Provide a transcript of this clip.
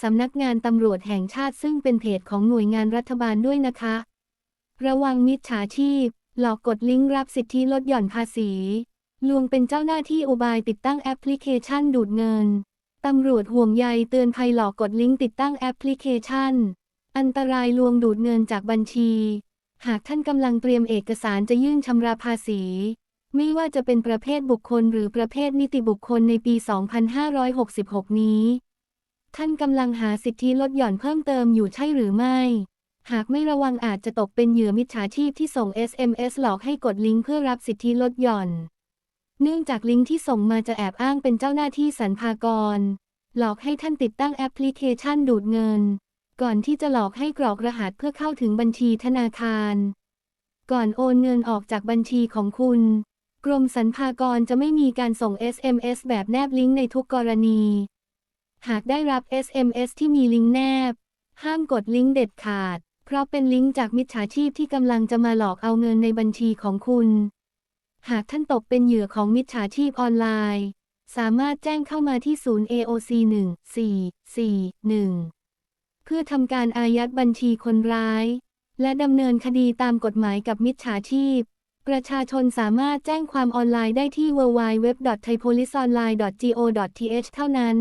สำนักงานตำรวจแห่งชาติซึ่งเป็นเพจของหน่วยงานรัฐบาลด้วยนะคะ ระวังมิจฉาชีพ หลอกกดลิงก์รับสิทธิลดหย่อนภาษี ลวงเป็นเจ้าหน้าที่อุบายติดตั้งแอปพลิเคชันดูดเงิน ตำรวจห่วงใยเตือนภัยหลอกกดลิงก์ติดตั้งแอปพลิเคชัน อันตรายลวงดูดเงินจากบัญชี หากท่านกำลังเตรียมเอกสารจะยื่นชำระภาษี ไม่ว่าจะเป็นประเภทบุคคลหรือประเภทนิติบุคคลในปี 2566 นี้ ท่านกำลังหาสิทธิลดหย่อนเพิ่มเติมอยู่ใช่หรือไม่ หากไม่ระวังอาจจะตกเป็นเหยื่อมิจฉาชีพที่ส่ง SMS หลอกให้กดลิงก์เพื่อรับสิทธิลดหย่อน เนื่องจากลิงก์ที่ส่งมาจะแอบอ้างเป็นเจ้าหน้าที่สรรพากร หลอกให้ท่านติดตั้งแอปพลิเคชันดูดเงิน ก่อนที่จะหลอกให้กรอกรหัสเพื่อเข้าถึงบัญชีธนาคาร ก่อนโอนเงินออกจากบัญชีของคุณ กรมสรรพากรจะไม่มีการส่ง SMS แบบแนบลิงก์ในทุกกรณี หากได้รับ SMS ที่มีลิงก์แนบ ห้ามกดลิงก์เด็ดขาด เพราะเป็นลิงก์จากมิจฉาชีพที่กำลังจะมาหลอกเอาเงินในบัญชีของคุณ หากท่านตกเป็นเหยื่อของมิจฉาชีพออนไลน์ สามารถแจ้งเข้ามาที่ศูนย์ AOC 1441 เพื่อทำการอายัดบัญชีคนร้าย และดำเนินคดีตามกฎหมายกับมิจฉาชีพประชาชนสามารถแจ้งความออนไลน์ได้ที่ www.thaipoliceonline.go.th เท่านั้น